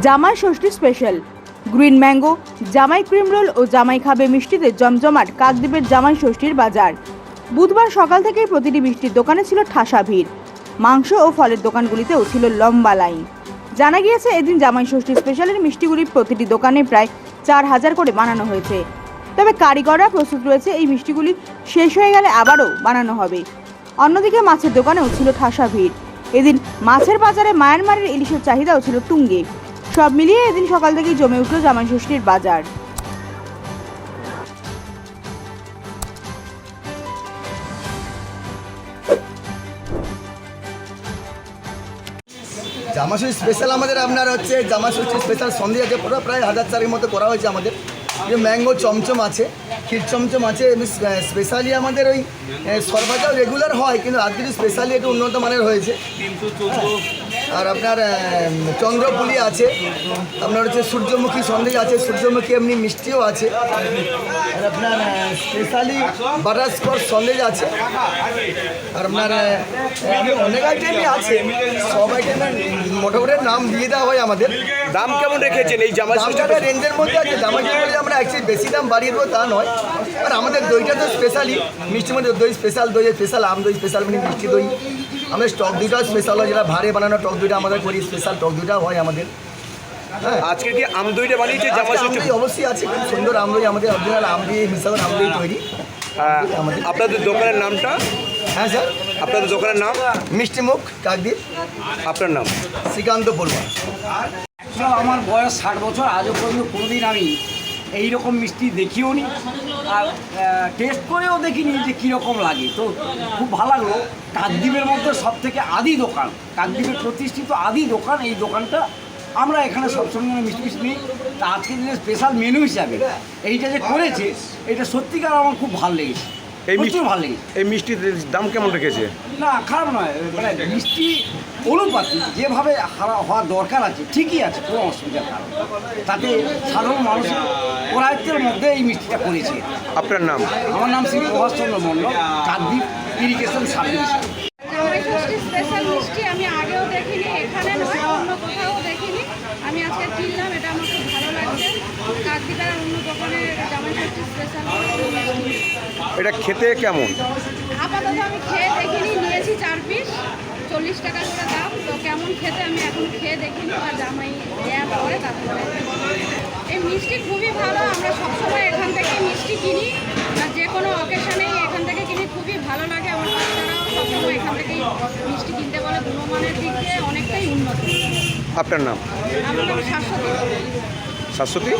Jamai Sasthi special green mango জামাই cream roll ও জামাই খাবে মিষ্টিতে জমজমাট কাকদ্বীপের জামাই ষষ্ঠীর বাজার। বুধবার সকাল থেকেই প্রতিটি মিষ্টির দোকানে ছিল ঠাসা ভিড়। মাংস ও ফলের দোকানগুলিতেও ছিল লম্বা লাইন। জানা গিয়েছে, এদিন জামাই ষষ্ঠী স্পেশালের মিষ্টিগুলি প্রতিটি দোকানে প্রায় চার হাজার করে বানানো হয়েছে। তবে কারিগররা প্রস্তুত রয়েছে, এই মিষ্টিগুলি শেষ হয়ে গেলে আবারও বানানো হবে। অন্যদিকে মাছের দোকানেও ছিল ঠাসা ভিড়। এদিন মাছের বাজারে মায়ানমারের ইলিশের চাহিদাও ছিল তুঙ্গে সব মিলিয়ে এদিন সকাল থেকেই জমে উঠল জামাই ষষ্ঠীর বাজার। জামাষষ্ঠী স্পেশাল আমাদের আপনার হচ্ছে জামাষষ্ঠী স্পেশাল সন্ধে আছে পুরো প্রায় হাজার চারের মতো করা হয়েছে আমাদের। যে ম্যাঙ্গো চমচম আছে, ক্ষীর চমচম আছে স্পেশালি আমাদের ওই সরভাজাও রেগুলার হয়, কিন্তু আজকে স্পেশালি একটু উন্নত মানের হয়েছে। আর আপনার চন্দ্রপুলি আছে। আপনার হচ্ছে সূর্যমুখী সন্দেশ আছে সূর্যমুখী এমনি মিষ্টিও আছে। আর আপনার স্পেশালি বাটারস্কচ সন্দেশ আছে। আর আপনার অনেক আইটেমই আছে সব আইটেমের মোটামুটি নাম দিয়ে দেওয়া হয় আমাদের। দাম কেমন রেখেছেন এই জামা দামটা রেঞ্জের মধ্যে আছে জামা কাপড়ে আমরা অ্যাকচুয়ালি বেশি দাম বাড়িয়ে দেবো তা নয়। আর আমাদের দইটা তো স্পেশালি মিষ্টির মধ্যে দই স্পেশাল দই স্পেশাল আম দই স্পেশাল মানে মিষ্টি দই। আমাদের টক দইটাও স্পেশাল হয় যেটা ভারে বানানো টক দুইটা আমাদের করি স্পেশাল টক দইটাও হয় আমাদের। হ্যাঁ। আজকে কি আম দইটা বানিয়েছে? জামা ষষ্ঠী অবশ্যই আছে খুব সুন্দর আমদই আমাদের অরিজিনাল আম দিয়ে মিশানো আমদই তৈরি। হ্যাঁ, আপনাদের দোকানের নামটা? হ্যাঁ স্যার। আপনাদের দোকানের নাম? মিষ্টি মুখ কাকদ্বীপ। আপনার নাম? শ্রীকান্ত অ্যাকচুয়াল আমার বয়স ষাট বছর আজও পর্যন্ত কোনোদিন আমি এই রকম মিষ্টি দেখিও নি। আর টেস্ট করেও দেখিনি যে কীরকম লাগে। তো খুব ভালো লাগল। কাকদ্বীপের মধ্যে সব থেকে আদি দোকান। কাকদ্বীপের প্রতিষ্ঠিত আদি দোকান। এই দোকানটা আমরা এখানে সবসময় মিষ্টি মিষ্টি নিই। তা আজকে দিনের স্পেশাল মেনু হিসাবে। এইটা যে করেছে, এটা সত্যিকার আমার খুব ভালো লেগেছে। এই মিষ্টি ভালো লেগেছে। এই মিষ্টির দাম কেমন রেখেছে? না খারাপ নয়। মানে মিষ্টি অনুপাতি যেভাবে হারা- হওয়া দরকার আছে ঠিকই আছে কোনো অসুবিধা নেই। তাতে সাধারণ মানুষের করায়ত্তের মধ্যে এই মিষ্টিটা করেছে। আপনার নাম? আমার নাম Shri Prabhas Chandra Mondal Kakdwip irrigation service. Special মিষ্টি আমি আগেও দেখিনি এখানে নয় অন্য কোথাও দেখিনি। আমি আজকে কিনলাম এটা আমার খুব ভালো লাগছে। কাকদিকার অন্য দোকানে জামাই ষষ্ঠী স্পেশাল এটা খেতে কেমন? আপাতত আমি খেয়ে দেখিনি নিয়েছি চার পিস। চল্লিশ টাকা করে দাম। তো কেমন খেতে আমি এখন খেয়ে দেখিনি আর জামাই দেওয়ার পরে তারপরে। এই মিষ্টি খুবই ভালো আমরা সবসময় এখান থেকে মিষ্টি কিনি আর যে কোনো অকেশনেই এখান থেকে কিনি খুবই ভালো লাগে। আমার বাচ্চারাও সবসময় এখান থেকেই মিষ্টি কিনতে বলে। গুণমানের দিক দিয়ে অনেকটাই উন্নত। আপনার নাম? আমার নাম শাশ্বতী। শাশ্বতী?